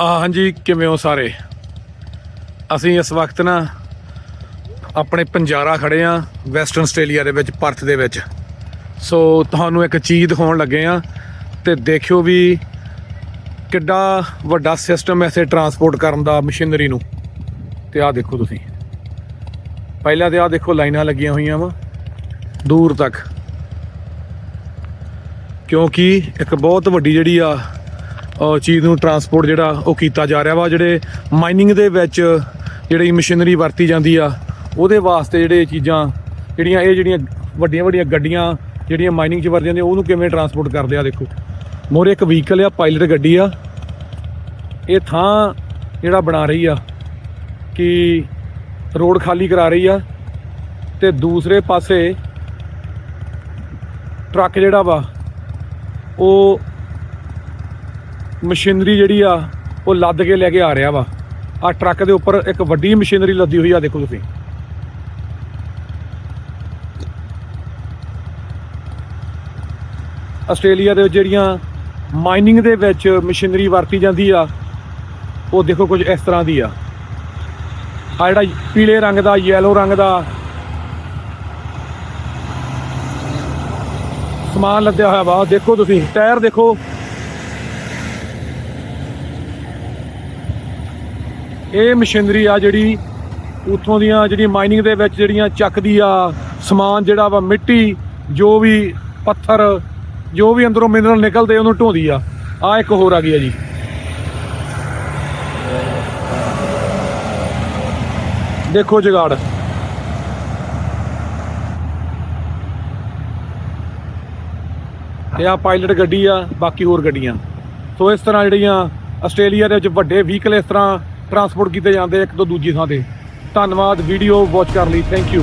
ਹਾਂ ਹਾਂਜੀ, ਕਿਵੇਂ ਹੋ ਸਾਰੇ? ਅਸੀਂ ਇਸ ਵਕਤ ਨਾ ਆਪਣੇ ਪੰਜਾਰਾ ਖੜੇ ਆ ਵੈਸਟਰਨ ਆਸਟ੍ਰੇਲੀਆ ਦੇ ਵਿੱਚ ਪਰਥ ਦੇ ਵਿੱਚ। ਸੋ ਤੁਹਾਨੂੰ ਇੱਕ ਚੀਜ਼ ਦਿਖਾਉਣ ਲੱਗੇ ਆ, ਤੇ ਦੇਖਿਓ ਵੀ ਕਿੱਡਾ ਵੱਡਾ ਸਿਸਟਮ ਐਸੇ ਟਰਾਂਸਪੋਰਟ ਕਰਨ ਦਾ ਮਸ਼ੀਨਰੀ ਨੂੰ। ਤੇ ਆਹ ਦੇਖੋ ਤੁਸੀਂ। ਪਹਿਲਾਂ ਤੇ ਆਹ ਦੇਖੋ ਲਾਈਨਾਂ ਲੱਗੀਆਂ ਹੋਈਆਂ ਵਾ, ਦੂਰ ਤੱਕ। ਕਿਉਂਕਿ ਇੱਕ ਬਹੁਤ ਵੱਡੀ ਜਿਹੜੀ ਆ ਚੀਜ਼ ਨੂੰ ਟਰਾਂਸਪੋਰਟ ਜਿਹੜਾ ਉਹ ਕੀਤਾ ਜਾ ਰਿਹਾ ਵਾ, ਜਿਹੜੇ ਮਾਈਨਿੰਗ ਦੇ ਵਿੱਚ ਜਿਹੜੀ ਮਸ਼ੀਨਰੀ ਵਰਤੀ ਜਾਂਦੀ ਆ, ਉਹਦੇ ਵਾਸਤੇ ਜਿਹੜੇ ਚੀਜ਼ਾਂ, ਜਿਹੜੀਆਂ ਇਹ ਜਿਹੜੀਆਂ ਵੱਡੀਆਂ ਵੱਡੀਆਂ ਗੱਡੀਆਂ ਜਿਹੜੀਆਂ ਮਾਈਨਿੰਗ 'ਚ ਵਰਤੀਆਂ ਜਾਂਦੀਆਂ, ਉਹਨੂੰ ਕਿਵੇਂ ਟਰਾਂਸਪੋਰਟ ਕਰਦੇ ਆ ਦੇਖੋ। ਮੋਰੇ ਇੱਕ ਵਹੀਕਲ ਆ ਪਾਇਲਟ ਗੱਡੀ ਆ। ਇਹ ਥਾਂ ਜਿਹੜਾ ਬਣਾ ਰਹੀ ਆ, ਕਿ ਰੋਡ ਖਾਲੀ ਕਰਾ ਰਹੀ ਆ, ਤੇ ਦੂਸਰੇ ਪਾਸੇ ਟਰੱਕ ਜਿਹੜਾ ਵਾ, ਉਹ ਮਸ਼ੀਨਰੀ ਜਿਹੜੀ ਆ, ਉਹ ਲੱਦ ਕੇ ਲੈ ਕੇ ਆ ਰਿਹਾ ਵਾ। ਆ ਟਰੱਕ ਦੇ ਉੱਪਰ ਇੱਕ ਵੱਡੀ ਮਸ਼ੀਨਰੀ ਲੱਦੀ ਹੋਈ ਆ, ਦੇਖੋ ਤੁਸੀਂ। ਆਸਟ੍ਰੇਲੀਆ ਦੇ ਜਿਹੜੀਆਂ ਮਾਈਨਿੰਗ ਦੇ ਵਿੱਚ ਮਸ਼ੀਨਰੀ ਵਰਤੀ ਜਾਂਦੀ ਆ, ਉਹ ਦੇਖੋ ਕੁਝ ਇਸ ਤਰ੍ਹਾਂ ਦੀ ਆ। ਆ ਜਿਹੜਾ ਪੀਲੇ ਰੰਗ ਦਾ ਯੈਲੋ ਰੰਗ ਦਾ ਸਮਾਨ ਲੱਦਿਆ ਹੋਇਆ ਵਾ ਦੇਖੋ ਤੁਸੀਂ, ਟਾਇਰ ਦੇਖੋ। ਇਹ ਮਸ਼ੀਨਰੀ ਆ ਜਿਹੜੀ ਉਥੋਂ ਦੀਆਂ ਜਿਹੜੀ ਮਾਈਨਿੰਗ ਦੇ ਵਿੱਚ ਜਿਹੜੀਆਂ ਚੱਕਦੀ ਆ ਸਮਾਨ ਜਿਹੜਾ ਵਾ, ਮਿੱਟੀ, ਜੋ ਵੀ ਪੱਥਰ, ਜੋ ਵੀ ਅੰਦਰੋਂ ਮਿਨਰਲ ਨਿਕਲਦੇ ਉਹਨੂੰ ਢੋਂਦੀ ਆ। ਆ ਇੱਕ ਹੋਰ ਆ ਗਈ ਆ ਜੀ। ਦੇਖੋ ਜਗਾੜ। ਤੇ ਆ ਪਾਇਲਟ ਗੱਡੀ ਆ, ਬਾਕੀ ਹੋਰ ਗੱਡੀਆਂ। ਸੋ ਇਸ ਤਰ੍ਹਾਂ ਜਿਹੜੀਆਂ ਆਸਟ੍ਰੇਲੀਆ ਦੇ ਵਿੱਚ ਵੱਡੇ ਵਹੀਕਲ ਇਸ ਤਰ੍ਹਾਂ ਟਰਾਂਸਪੋਰਟ ਕੀਤੇ ਜਾਂਦੇ ਇੱਕ ਤੋਂ ਦੂਜੀ ਥਾਂ ਤੇ। ਧੰਨਵਾਦ, ਵੀਡੀਓ ਵਾਚ ਕਰਨ ਲਈ ਥੈਂਕ ਯੂ